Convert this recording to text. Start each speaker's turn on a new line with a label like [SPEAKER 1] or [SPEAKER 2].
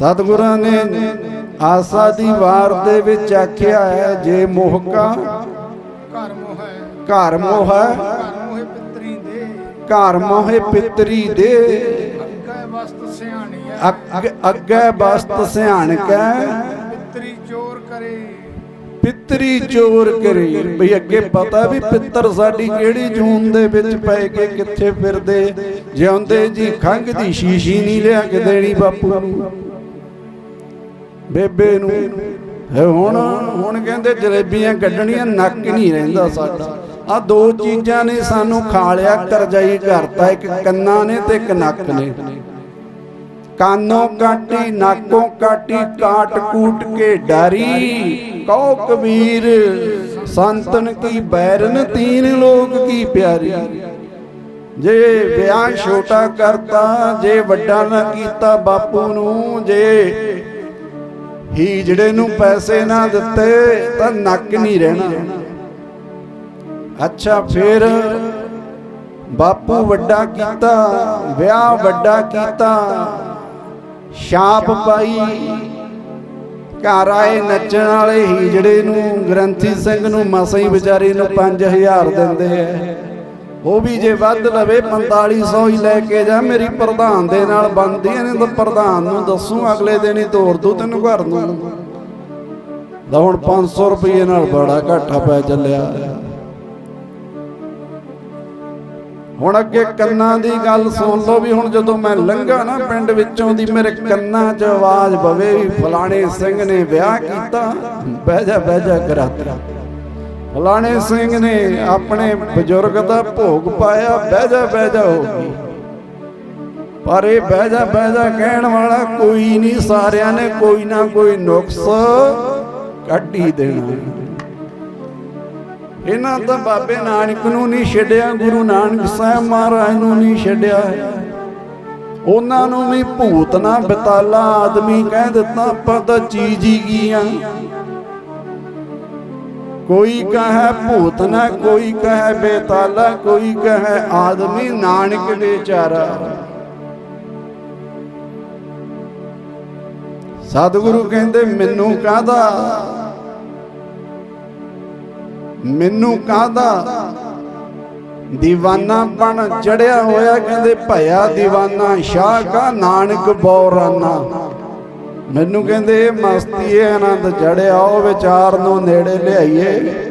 [SPEAKER 1] ਸਤਿਗੁਰਾਂ ਨੇ ਆਸਾ ਦੀ ਵਾਰ ਦੇ ਵਿੱਚ ਆਖਿਆ ਹੈ ਜੇ
[SPEAKER 2] ਮੋਹ ਹੈ।
[SPEAKER 1] ਘਰ ਮੋਹ ਹੈ
[SPEAKER 2] ਘਰ ਮੋਹਿ ਪਿਤਰੀ ਦੇ।
[SPEAKER 1] ਘਰ ਮੋਹੇ ਪਿਤਰੀ ਦੇ।
[SPEAKER 2] ਅੱਗੇ ਵਸਤ ਸਿਆਣੀ ਹੈ।
[SPEAKER 1] ਬਸਤ ਸਿਆਣਕੈ
[SPEAKER 2] ਪਿਤਰੀ ਚੋਰ ਕਰੇ।
[SPEAKER 1] ਪਿਤਰੀ ਚੋਰ ਕਰੇ। ਬਈ ਅੱਗੇ ਪਤਾ ਵੀ ਪਿੱਤਰ ਸਾਡੀ ਕਿਹੜੀ ਜੂਨ ਦੇ ਵਿੱਚ ਪੈ ਕੇ ਕਿੱਥੇ ਫਿਰਦੇ। ਜਿਉਂਦੇ ਜੀ ਖੰਗ ਦੀ ਸ਼ੀਸ਼ੀ ਨਹੀਂ ਲਿਆ ਕੇ ਦੇਣੀ ਬਾਪੂ ਨੂੰ। ਬੇਬੇ ਨੂੰ। ਹੁਣ ਹੁਣ ਕਹਿੰਦੇ ਜਲੇਬੀਆਂ ਕੱਢਣੀਆਂ ਨੱਕ ਨਹੀਂ ਰਹਿੰਦਾ ਸਾਡਾ। ਆ ਦੋ ਚੀਜ਼ਾਂ ਨੇ ਸਾਨੂੰ ਖਾ ਲਿਆ, ਕਰਜਾਈ ਕਰਤਾ, ਇੱਕ ਕੰਨਾਂ ਨੇ ਤੇ ਇੱਕ ਨੱਕ ਨੇ। ਕਾਨੋਂ ਕਾਟੀ, ਨਾਕੋਂ ਕਾਟੀ, ਕਾਟ ਕੂਟ ਕੇ ਡਾਰੀ। ਕਹੋ ਕਬੀਰ, ਸੰਤਨ ਕੀ ਬੈਰਨ, ਤੀਨ ਲੋਕ ਕੀ ਪਿਆਰੀ। ਜੇ ਵਿਆਹ ਛੋਟਾ ਕਰਤਾ, ਜੇ ਵੱਡਾ ਨਾ ਕੀਤਾ ਬਾਪੂ ਨੂੰ, ਜੇ ਹੀਜੜੇ ਨੂੰ ਪੈਸੇ ਨਾ ਦਿੱਤੇ ਤਾਂ ਨੱਕ ਨਹੀਂ ਰਹਿਣਾ। ਅੱਛਾ, ਫਿਰ ਬਾਪੂ ਵੱਡਾ ਕੀਤਾ, ਵਿਆਹ ਵੱਡਾ ਕੀਤਾ, ਛਾਪ ਪਾਈ। ਘਰ ਆਏ ਨੱਚਣ ਵਾਲੇ ਹੀਜੜੇ ਨੂੰ ਗ੍ਰੰਥੀ ਸਿੰਘ ਨੂੰ ਮਸਾਂ ਹੀ ਵਿਚਾਰੀ ਨੂੰ 5000 ਦਿੰਦੇ ਐ ਉਹ ਵੀ ਜੇ ਵੱਧ ਲਵੇ 4500 ਹੀ ਲੈ ਕੇ ਜਾ, ਮੇਰੀ ਪ੍ਰਧਾਨ ਦੇ ਨਾਲ ਬੰਦੀਆਂ ਨੇ ਤਾਂ ਪ੍ਰਧਾਨ ਨੂੰ ਦੱਸੂ ਅਗਲੇ ਦਿਨ ਹੀ ਤੋਰ ਦੂ ਤੈਨੂੰ ਘਰ ਨੂੰ। ਦਾ ਹੁਣ 500 ਰੁਪਏ ਨਾਲ ਬੜਾ ਘਾਟਾ ਪੈ ਚੱਲਿਆ। ਹੁਣ ਅੱਗੇ ਕੰਨਾਂ ਦੀ ਗੱਲ ਸੁਣ ਲਓ ਵੀ ਹੁਣ ਜਦੋਂ ਮੈਂ ਲੰਘਾ ਨਾ ਪਿੰਡ ਵਿੱਚੋਂ ਦੀ, ਮੇਰੇ ਕੰਨਾਂ 'ਚ ਆਵਾਜ਼ ਬਵੇ ਵੀ ਫਲਾਣੇ ਸਿੰਘ ਨੇ ਵਿਆਹ ਕੀਤਾ। ਬਹਿ ਜਾ ਬਹਿ ਜਾ ਕਰਾਤਰਾ। ਫਲਾਣੇ ਸਿੰਘ ਨੇ ਆਪਣੇ ਬਜ਼ੁਰਗ ਦਾ ਭੋਗ ਪਾਇਆ, ਬਹਿ ਜਾ ਬਹਿ ਜਾ ਹੋ ਗਈ। ਪਰ ਇਹ ਬਹਿ ਜਾ ਬਹਿ ਜਾ ਕਹਿਣ ਵਾਲਾ ਕੋਈ ਨਹੀਂ, ਸਾਰਿਆਂ ਨੇ ਕੋਈ ਨਾ ਕੋਈ ਨੁਕਸ ਕੱਢ ਹੀ ਦੇਣਾ। ਇਹਨਾਂ ਤਾਂ ਬਾਬੇ ਨਾਨਕ ਨੂੰ ਨਹੀਂ ਛੱਡਿਆ, ਗੁਰੂ ਨਾਨਕ ਸਾਹਿਬ ਮਹਾਰਾਜ ਨੂੰ ਨਹੀਂ ਛੱਡਿਆ। ਉਹਨਾਂ ਨੂੰ ਵੀ ਭੂਤ ਨਾ ਬਤਾਲਾ, ਆਦਮੀ ਕਹਿ ਦਿੱਤਾ, ਆਪਾਂ ਤਾਂ ਚੀਜ਼ ਹੀ ਗੀਆਂ ਕੋਈ ਕਹੈ ਭੂਤ ਨਾ ਕੋਈ ਕਹੈ ਬੇਤਾਲਾ, ਕੋਈ ਕਹੈ ਆਦਮੀ ਨਾਨਕ ਵਿਚਾਰਾ ਸਤਿਗੁਰੂ ਕਹਿੰਦੇ, ਮੈਨੂੰ ਕਾਹਦਾ? ਮੈਨੂੰ ਕਾਹਦਾ? دیਵਾਨਾ ਬਣ ਚੜਿਆ ਹੋਇਆ ਕਹਿੰਦੇ, ਭਇਆ ਦੀਵਾਨਾ, ਸ਼ਾਹ ਕਾ ਨਾਨਕ ਬੌਰਾਨਾ ਮੈਨੂੰ ਕਹਿੰਦੇ ਇਹ ਮਸਤੀ ਹੈ ਆਨੰਦ ਚੜਿਆ ਉਹ ਵਿਚਾਰ ਨੂੰ ਨੇੜੇ ਲਿਆਈਏ।